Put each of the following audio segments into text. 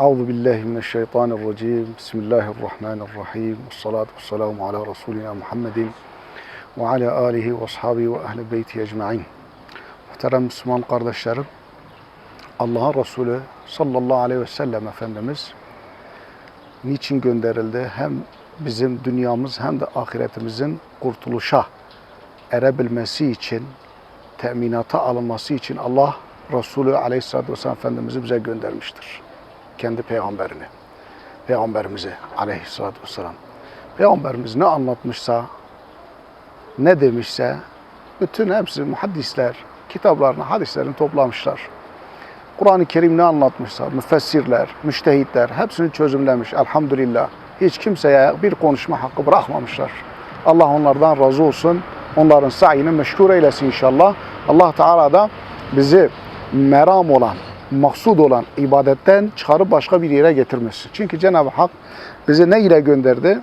Euzu billahi mineşşeytanirracim. Bismillahirrahmanirrahim. Vessalatu vesselamu ala Resulina Muhammedin ve ala alihi ve ashabihi ve ehli beyti ecmaîn. Muhterem Müslüman kardeşlerim, Allah'ın Resulü sallallahu aleyhi ve sellem Efendimiz niçin gönderildi? Hem bizim dünyamız hem de ahiretimizin kurtuluşa erebilmesi için, teminata alınması için Allah Resulü aleyhissalatü vesselam Efendimiz'i bize göndermiştir. Kendi peygamberini, peygamberimizi aleyhissalatü vesselam. Peygamberimiz ne anlatmışsa, ne demişse, bütün hepsi muhaddisler, kitaplarını, hadislerini toplamışlar. Kur'an-ı Kerim ne anlatmışsa, müfessirler, müştehitler hepsini çözümlemiş elhamdülillah. Hiç kimseye bir konuşma hakkı bırakmamışlar. Allah onlardan razı olsun. Onların sayını meşgul eylesin inşallah. Allah Teala da bizi meram olan, maksud olan ibadetten çıkarıp başka bir yere getirmesin. Çünkü Cenab-ı Hak bizi ne ile gönderdi?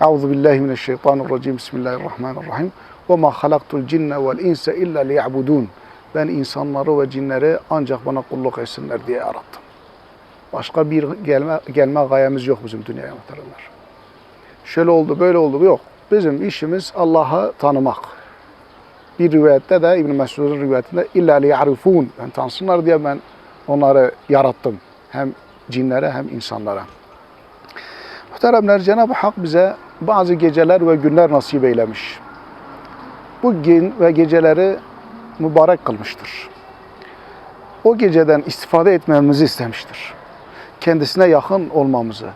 Euzu billahi mineşşeytanirracim. Bismillahirrahmanirrahim. Ve ma halaktul cinne vel insa illa liya'budun. Ben insanları ve cinleri ancak bana kulluk etsinler diye yarattım. Başka bir gelme, gelme gayemiz yok bizim dünyaya muhteremler. Şöyle oldu, böyle oldu yok. Bizim işimiz Allah'ı tanımak. Bir rivayette de İbn Mesud'un rivayetinde illa liya'rifun. Ben tanısınlar diye ben onları yarattım. Hem cinlere hem insanlara. Muhteremler Cenab-ı Hak bize bazı geceler ve günler nasip eylemiş. Bu gün ve geceleri mübarek kılmıştır. O geceden istifade etmemizi istemiştir. Kendisine yakın olmamızı,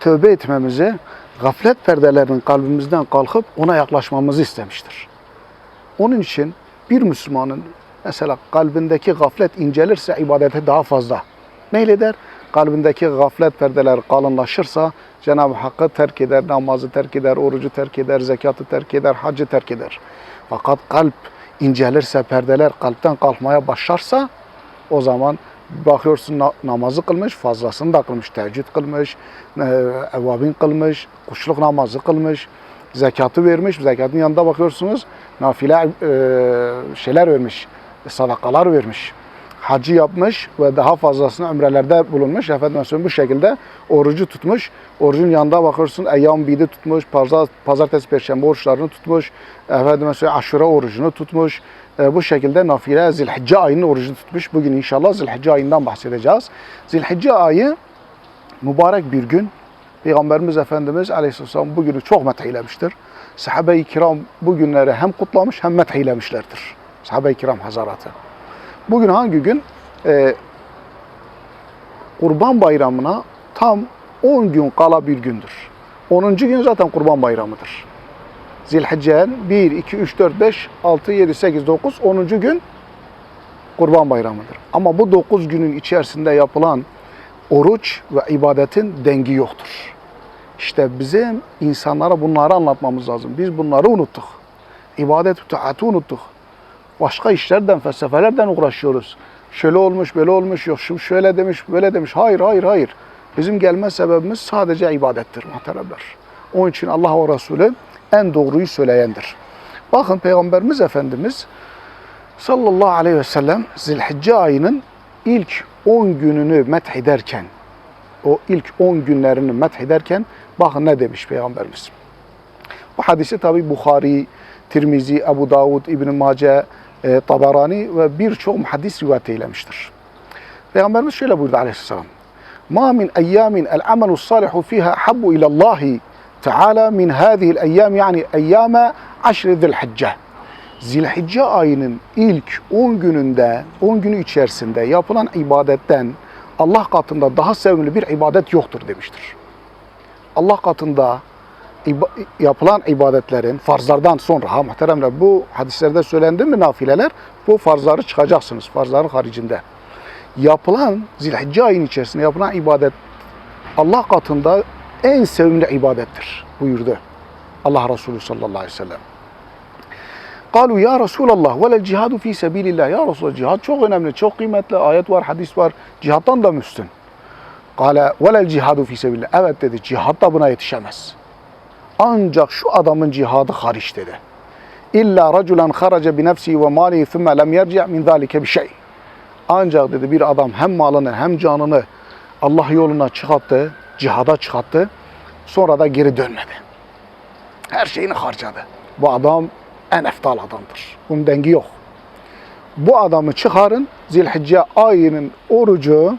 tövbe etmemizi, gaflet perdelerinin kalbimizden kalkıp ona yaklaşmamızı istemiştir. Onun için bir Müslümanın mesela kalbindeki gaflet incelirse ibadete daha fazla meyleder. Kalbindeki gaflet perdeler kalınlaşırsa Cenab-ı Hakk'ı terk eder, namazı terk eder, orucu terk eder, zekatı terk eder, hacı terk eder. Fakat kalp incelirse, perdeler kalpten kalkmaya başlarsa o zaman bakıyorsun na- namazı kılmış, fazlasını da kılmış, teheccüd kılmış, evvabin kılmış, kuşluk namazı kılmış, zekatı vermiş, zekatın yanında bakıyorsunuz nafile e, şeyler vermiş, sadakalar vermiş. Hacı yapmış ve daha fazlasını ömrelerde bulunmuş. Efendimiz bu şekilde orucu tutmuş. Orucun yanında bakıyorsun eyyam bidi tutmuş, pazar, pazartesi, perşembe oruçlarını tutmuş. Efendimiz aşure orucunu tutmuş. E, bu şekilde nafile Zilhicce ayının orucunu tutmuş. Bugün inşallah Zilhicce ayından bahsedeceğiz. Zilhicce ayı mübarek bir gün. Peygamberimiz Efendimiz Aleyhisselam bu günü çok metheylemiştir. Sahabe-i kiram bu günleri hem kutlamış hem metheylemişlerdir. Sahabe-i kiram hazaratı. Bugün hangi gün? Ee, Kurban Bayramı'na tam 10 gün kala bir gündür. 10. gün zaten Kurban Bayramı'dır. Zilhicce'nin 1, 2, 3, 4, 5, 6, 7, 8, 9, 10. gün Kurban Bayramı'dır. Ama bu 9 günün içerisinde yapılan oruç ve ibadetin dengi yoktur. İşte bizim insanlara bunları anlatmamız lazım. Biz bunları unuttuk. İbadet taatı unuttuk. Başka işlerden, felsefelerden uğraşıyoruz. Şöyle olmuş, böyle olmuş, yok şu şöyle demiş, böyle demiş. Hayır, hayır, hayır. Bizim gelme sebebimiz sadece ibadettir muhteremler. Onun için Allah ve Resulü en doğruyu söyleyendir. Bakın Peygamberimiz Efendimiz sallallahu aleyhi ve sellem Zilhicce ayının ilk 10 gününü methederken, o ilk 10 günlerini methederken bakın ne demiş Peygamberimiz. Bu hadisi tabi Bukhari, Tirmizi, Ebu Davud, İbn-i Mace, e, Tabarani ve birçok muhaddis rivayet eylemiştir. Peygamberimiz şöyle buyurdu aleyhisselam. Ma min eyyamin el amelu salihu fiha habbu ilallahi Teala min hâzihil eyyâm yani eyyâme aşri zilhicce. Zilhicce ayının ilk 10 gününde, 10 günü içerisinde yapılan ibadetten Allah katında daha sevimli bir ibadet yoktur demiştir. Allah katında yapılan ibadetlerin farzlardan sonra ha muhteremler bu hadislerde söylendi mi nafileler bu farzları çıkacaksınız farzların haricinde. Yapılan zilhicce ayın içerisinde yapılan ibadet Allah katında en sevimli ibadettir buyurdu Allah Resulü sallallahu aleyhi ve sellem. Kalu ya Resulallah velel cihadu fi sebilillah. Ya Resulallah cihad çok önemli, çok kıymetli. Ayet var, hadis var. Cihattan da müstün. Kale velel cihadu fi sebilillah. Evet dedi cihad da buna yetişemez. Ancak şu adamın cihadı hariç dedi. İlla raculen haraca bi nefsi ve malihi thumme lem yerci' min zalike bir şey. Ancak dedi bir adam hem malını hem canını Allah yoluna çıkarttı, cihada çıkarttı. Sonra da geri dönmedi. Her şeyini harcadı. Bu adam en eftal adamdır. Bunun dengi yok. Bu adamı çıkarın, Zilhicce ayının orucu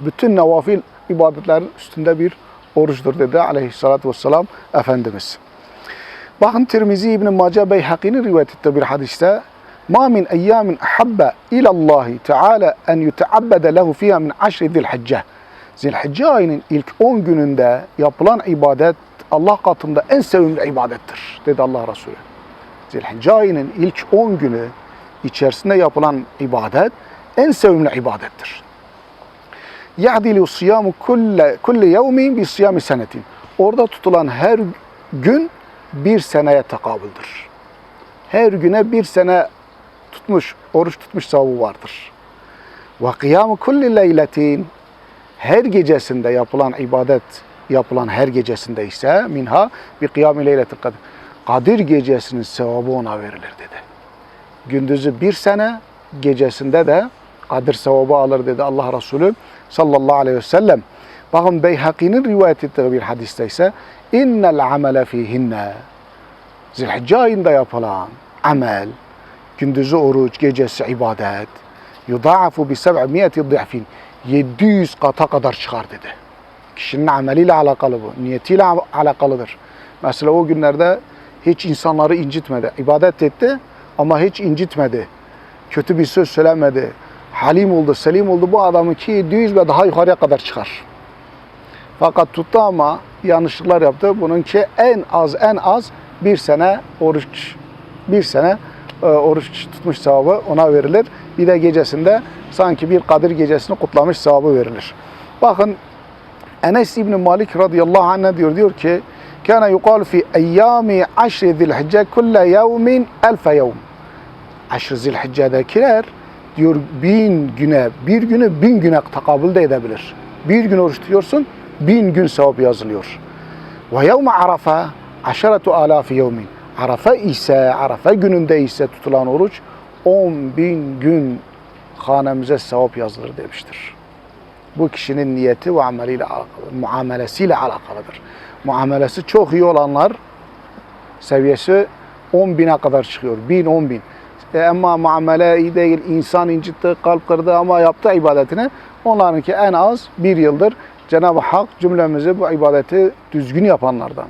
bütün nevafil ibadetlerin üstünde bir oruçtur dedi aleyhissalatü vesselam Efendimiz. Bakın Tirmizi İbn-i Mace Beyhaki'nin rivayet ettiği bir hadiste Ma min eyyamin ahabbe ilallahi teala en yuteabbede lehu fiha min aşri zilhicce. Zilhicce ayının ilk 10 gününde yapılan ibadet Allah katında en sevimli ibadettir dedi Allah Resulü. Zilhicce ayının ilk 10 günü içerisinde yapılan ibadet en sevimli ibadettir. Ya'dilu siyamu kulle, kulle yevmin bi siyami senetin. Orada tutulan her gün bir seneye tekabüldür. Her güne bir sene tutmuş, oruç tutmuş sevabı vardır. Ve kıyamu kulli leyletin her gecesinde yapılan ibadet yapılan her gecesinde ise minha bir kıyam leyleti kadir. Kadir gecesinin sevabı ona verilir dedi. Gündüzü bir sene, gecesinde de Kadir sevabı alır dedi Allah Resulü sallallahu aleyhi ve sellem. Bakın Beyhaki'nin rivayet ettiği bir hadiste ise innel amele fihinne Zilhicce ayında yapılan amel, gündüzü oruç, gecesi ibadet yudâafu bi 700 dihfin 700 kata kadar çıkar dedi. Kişinin ameliyle alakalı bu, niyetiyle alakalıdır. Mesela o günlerde hiç insanları incitmedi. İbadet etti ama hiç incitmedi. Kötü bir söz söylemedi. Halim oldu, selim oldu. Bu adamınki 700 ve daha yukarıya kadar çıkar. Fakat tuttu ama yanlışlıklar yaptı. Bununki en az en az bir sene oruç bir sene e, oruç tutmuş sevabı ona verilir. Bir de gecesinde sanki bir Kadir gecesini kutlamış sevabı verilir. Bakın Enes İbni Malik radıyallahu anh ne diyor? Diyor ki Kana yuqal fi eyyami aşri zilhicce kulle yevmin elfe yevm. Aşr zilhicce'dekiler diyor bin güne, bir günü bin güne takabül de edebilir. Bir gün oruç tutuyorsun, bin gün sevap yazılıyor. Ve yevme arafa aşeretu alafi yevmin. Arafa ise, Arafa gününde ise tutulan oruç 10 bin gün hanemize sevap yazılır demiştir. Bu kişinin niyeti ve ameliyle alakalı, muamelesiyle alakalıdır. Muamelesi çok iyi olanlar seviyesi 10 bine kadar çıkıyor. Bin, 10 bin. E ama muamele değil, insan incitti, kalp kırdı ama yaptı ibadetini. Onlarınki en az bir yıldır. Cenab-ı Hak cümlemizi bu ibadeti düzgün yapanlardan.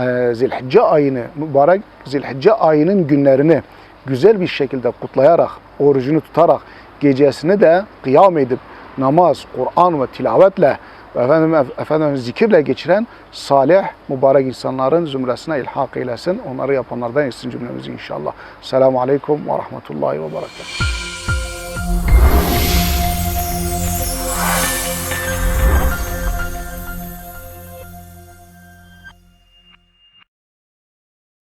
E, Zilhicce ayını, mübarek Zilhicce ayının günlerini güzel bir şekilde kutlayarak, orucunu tutarak, gecesini de kıyam edip, namaz, Kur'an ve tilavetle ve efendim, efendim zikirle geçiren salih, mübarek insanların zümresine ilhak eylesin. Onları yapanlardan etsin cümlemizi inşallah. Selamun Aleyküm ve Rahmetullahi ve Berekatuhu.